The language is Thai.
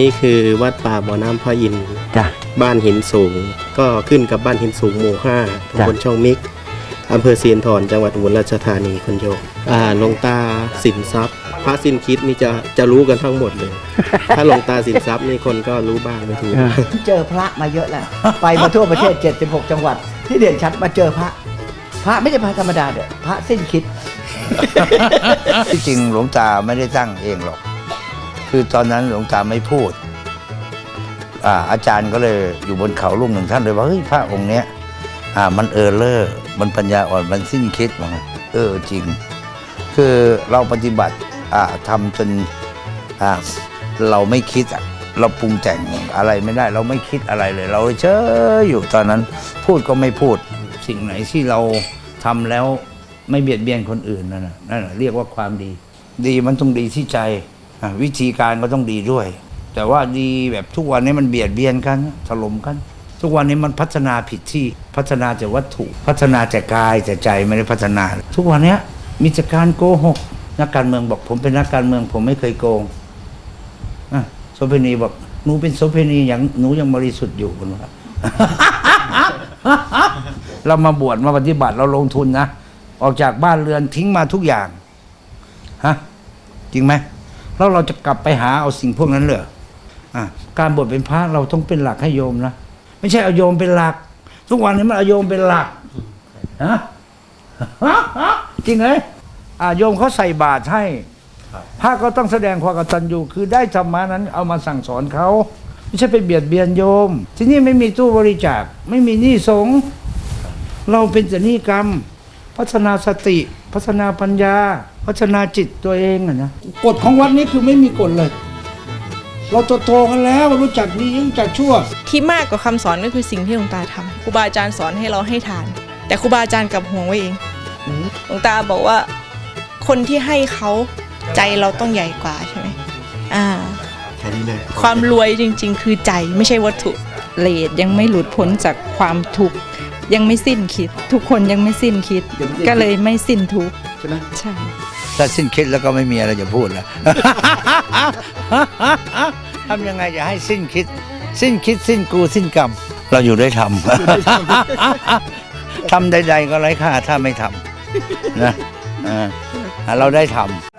นี้คือวัดป่าบ่อน้ำพระอินทร์จ้ะ บ้านหินสูง ก็ขึ้นกับบ้านหินสูงหมู่ห้าจ้ะ ตำบลช่องมิกอำเภอเสียนถอนจังหวัดอุบลราชธานีคนโยมอ่าหลวงตาสินทรัพย์ พระสินคิดนี่จะจะรู้กันทั้งหมดเลย ถ้าหลวงตาสินทรัพย์นี่คนก็รู้บ้างไม่รู้เออเจอพระมาเยอะแล้ว ไปมาทั่วประเทศ 76 จังหวัด ที่เด่นชัดมาเจอพระ พระไม่ใช่พระธรรมดาเด้อพระสิ้นคิด ที่จริงหลวงตาไม่ได้ตั้งเองหรอก คือตอนนั้นหลวงตาไม่พูดอาอาจารย์ก็เลยอยู่บนเขาลูกหนึ่งท่านเลยว่าเฮ้ยพระองค์เนี้ยอ่ามันเออเลอร์มันปัญญาอ่อนมันสิ้นคิดว่างั้นเออจริง คือเราปฏิบัติอ่าทำจนอ่าเราไม่คิดอะเราปรุงแต่งอะไรไม่ได้ เราไม่คิดอะไรเลย เราเฉยอยู่ตอนนั้น พูดก็ไม่พูดสิ่งไหนที่เราทำแล้วไม่เบียดเบียนคนอื่นนั่นน่ะนั่นน่ะเรียกว่าความดี ดีมันต้องดีที่ใจ วิธีการก็ต้องดีด้วย แต่ว่าดีแบบทุกวันนี้มันเบียดเบียนกันถล่มกัน ทุกวันนี้มันพัฒนาผิดที่พัฒนาแต่วัตถุ พัฒนาแต่กายแต่ใจไม่ได้พัฒนา ทุกวันนี้มีแต่การโกหกนักการเมืองบอกผมเป็นนักการเมือง ผมไม่เคยโกงโสเภณีบอกหนูเป็นโสเภณีอย่างหนูยังบริสุทธิ์อยู่คุณว่าเรามาบวชมาปฏิบัติเราลงทุนนะ ออกจากบ้านเรือนทิ้งมาทุกอย่าง ฮะ จริงไหม แล้วเราจะกลับไปหาเอาสิ่งพวกนั้นเหรออะการบวชเป็นพระเราต้องเป็นหลักให้โยมนะไม่ใช่เอาโยมเป็นหลัก ทุกวันนี้มันเอาโยมเป็นหลักฮะจริงไหมอะโยมเขาใส่บาตรให้พระก็ต้องแสดงความกตัญญูคือได้ธรรมะนั้นเอามาสั่งสอนเขาไม่ใช่ไปเบียดเบียนโยม ที่นี่ไม่มีตู้บริจาคไม่มีหนี้สงเราเป็นแต่นิกรรม พัฒนาสติ พัฒนาปัญญา พัฒนาจิตตัวเองอะนะกฎของวัดนี้คือไม่มีกฎเลย เราโตๆกันแล้วรู้จักดีรู้จักชั่ว ที่มากกว่าคำสอนก็คือสิ่งที่หลวงตาทำครูบาอาจารย์สอนให้เราให้ทาน แต่ครูบาอาจารย์กลับห่วงไว้เองหลวงตาบอกว่า คนที่ให้เขาใจเราต้องใหญ่กว่าใช่ไหมอ่าแค่นี้เลยความรวยจริง ๆ คือใจไม่ใช่วัตถุเลดยังไม่หลุดพ้นจากความทุกข์ ยังไม่สิ้นคิด ทุกคนยังไม่สิ้นคิด ก็เลยไม่สิ้นทุกข์ใช่ไหมใช่ ถ้าสิ้นคิดแล้วก็ไม่มีอะไรจะพูดแล้ว ทำยังไงจะให้สิ้นคิด สิ้นคิดสิ้นกูสิ้นกรรม เราอยู่ได้ทำ ทำใด ๆ ก็ไร้ค่าถ้าไม่ทำนะอ่าเราได้ทำ